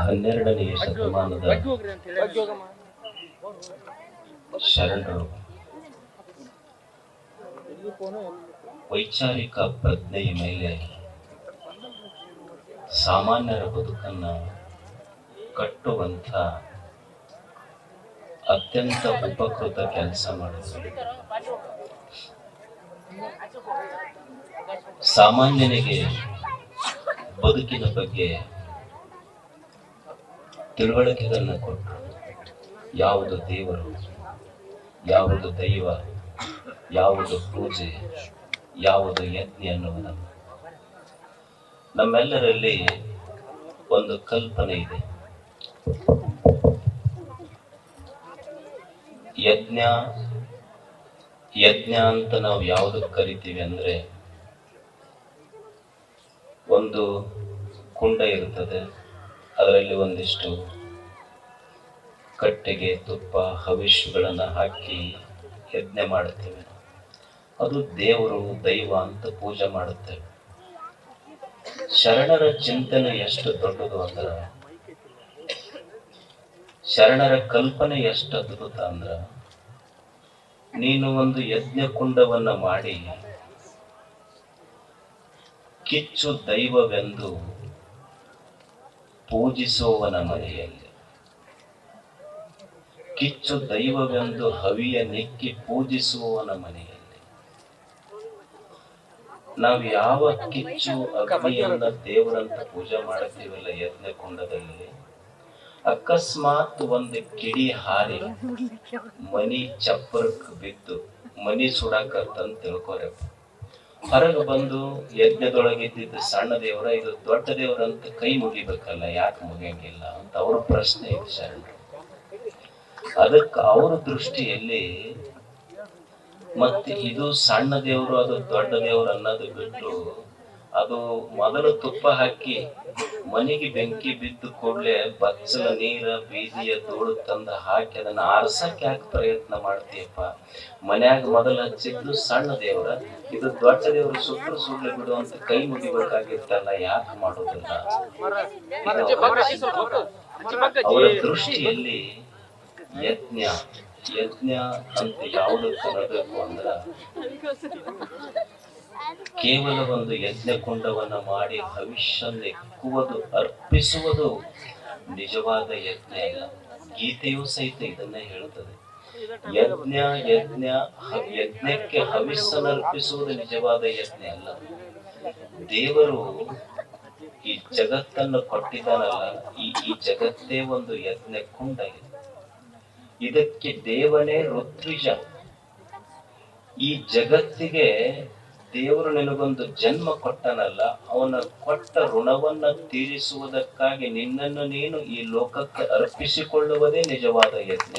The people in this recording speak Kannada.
ಹನ್ನೆರಡನೆಯ ಶತಮಾನದ ಶರಣರು. ವೈಚಾರಿಕ ಪ್ರಜ್ಞೆಯ ಮೇಲೆ ಸಾಮಾನ್ಯರ ಬದುಕನ್ನು ಕಟ್ಟುವಂಥ ಅತ್ಯಂತ ಉಪಕೃತ ಕೆಲಸ ಮಾಡಿದರು. ಸಾಮಾನ್ಯನಿಗೆ ಬದುಕಿನ ಬಗ್ಗೆ ತಿಳುವಳಿಕೆಗಳನ್ನು ಕೊಟ್ಟರು ಯಾವುದು ದೇವರು, ಯಾವುದು ದೈವ, ಯಾವುದು ಪೂಜೆ, ಯಾವುದು ಯಜ್ಞ ಅನ್ನುವುದನ್ನು ನಮ್ಮೆಲ್ಲರಲ್ಲಿ ಒಂದು ಕಲ್ಪನೆ ಇದೆ. ಯಜ್ಞ ಯಜ್ಞ ಅಂತ ನಾವು ಯಾವುದು ಕರಿತೀವಿ ಅಂದ್ರೆ ಒಂದು ಕುಂಡ ಇರ್ತದೆ. ಅದರಲ್ಲಿ ಒಂದಿಷ್ಟು ಕಟ್ಟೆಗೆ, ತುಪ್ಪ ಹವಿಷ್ಯಗಳನ್ನು ಹಾಕಿ ಯಜ್ಞ ಮಾಡುತ್ತೇವೆ. ಅದು ದೇವರು ದೈವ ಅಂತ ಪೂಜೆ ಮಾಡುತ್ತೇವೆ ಶರಣರ ಚಿಂತನೆ ಎಷ್ಟು ದೊಡ್ಡದು ಅಂದ್ರೆ, ಶರಣರ ಕಲ್ಪನೆ ಎಷ್ಟು ಅದ್ಭುತ ಅಂದ್ರ, ನೀನು ಒಂದು ಯಜ್ಞ ಕುಂಡವನ್ನ ಮಾಡಿ, ಕಿಚ್ಚು ದೈವವೆಂದು ಪೂಜಿಸುವವನ ಮನೆಯಲ್ಲಿ ಕಿಚ್ಚು ದೈವವೆಂದು ಹವಿಯ ನೆಕ್ಕಿ ಪೂಜಿಸುವವನ ಮನೆಯಲ್ಲಿ ನಾವು ಯಾವ ಕಿಚ್ಚು ಅಗ್ನಿಯನ್ನ ದೇವರಂತ ಪೂಜೆ ಮಾಡುತ್ತೀವಲ್ಲ ಯಜ್ಞ ಕುಂಡದಲ್ಲಿ? ಅಕಸ್ಮಾತ್ ಒಂದು ಕಿಡಿ ಹಾರಿ ಮನಿ ಚಪ್ಪರ್ಕ್ ಬಿದ್ದು ಮನಿ ಸುಡಾಕತ್ತಂತ ತಿಳ್ಕೊರಪ್ಪ. ಹೊರಗೆ ಬಂದು ಯಜ್ಞದೊಳಗಿದ್ದಿದ್ದು ಸಣ್ಣ ದೇವರ, ಇದು ದೊಡ್ಡ ದೇವರ ಅಂತ ಕೈ ಮುಗಿಬೇಕಲ್ಲ, ಯಾಕೆ ಮುಗಿಯಂಗಿಲ್ಲ ಅಂತ ಅವ್ರ ಪ್ರಶ್ನೆ ಇದೆ ಶರಣರು. ಅದಕ್ಕೆ ಅವ್ರ ದೃಷ್ಟಿಯಲ್ಲಿ ಮತ್ತೆ ಇದು ಸಣ್ಣ ದೇವರು ಅದು ದೊಡ್ಡ ದೇವರು ಅನ್ನೋದು ಬಿಟ್ಟು ಅದು ಮೊದಲು ತುಪ್ಪ ಹಾಕಿ ಮನೆಗೆ ಬೆಂಕಿ ಬಿದ್ದು ಕೂಡಲೇ ಬಚ್ಚಲ ನೀರ, ಬೀದಿಯ ಧೂಳು ತಂದು ಹಾಕಿ ಅದನ್ನ ಆರ್ಸಕ್ ಯಾಕೆ ಪ್ರಯತ್ನ ಮಾಡ್ತೀಯಪ್ಪ ಮನ್ಯಾಗ ಮೊದಲ ಹಚ್ಚಿದ್ದು ಸಣ್ಣ ದೇವರ, ಇದು ದೊಡ್ಡ ದೇವರು ಸುಟ್ಟು ಸುಳ್ಳು ಬಿಡು ಅಂತ ಕೈ ಮುಗಿಬೇಕಾಗಿತ್ತಲ್ಲ, ಯಾಕೆ ಮಾಡೋದಿಲ್ಲ. ಅವರ ದೃಷ್ಟಿಯಲ್ಲಿ ಯಜ್ಞ ಯಜ್ಞ ಅಂತ ಯಾವುದು ಕರಬೇಕು ಅಂದ್ರ ಕೇವಲ ಒಂದು ಯಜ್ಞ ಕುಂಡವನ್ನ ಮಾಡಿ ಭವಿಷ್ಯವನ್ನು ಎಕ್ಕುವುದು ಅರ್ಪಿಸುವುದು ನಿಜವಾದ ಯಜ್ಞ ಅಲ್ಲ. ಗೀತೆಯೂ ಸಹಿತ ಇದನ್ನೇ ಹೇಳುತ್ತದೆ. ಯಜ್ಞ ಯಜ್ಞ ಯಜ್ಞಕ್ಕೆ ಹವಿಸ್ಸನ್ನು ಅರ್ಪಿಸುವುದು ನಿಜವಾದ ಯಜ್ಞ ಅಲ್ಲ. ದೇವರು ಈ ಜಗತ್ತನ್ನು ಕೊಟ್ಟಿದ್ದಾನಲ್ಲ, ಈ ಈ ಜಗತ್ತೇ ಒಂದು ಯಜ್ಞ ಕುಂಡ ಇದೆ. ಇದಕ್ಕೆ ದೇವನೇ ಋತ್ವಿಜ. ಈ ಜಗತ್ತಿಗೆ ದೇವರು ನಿನಗೊಂದು ಜನ್ಮ ಕೊಟ್ಟನಲ್ಲ, ಅವನ ಕೊಟ್ಟ ಋಣವನ್ನು ತೀರಿಸುವುದಕ್ಕಾಗಿ ನಿನ್ನನ್ನು ನೀನು ಈ ಲೋಕಕ್ಕೆ ಅರ್ಪಿಸಿಕೊಳ್ಳುವುದೇ ನಿಜವಾದ ಯಜ್ಞ.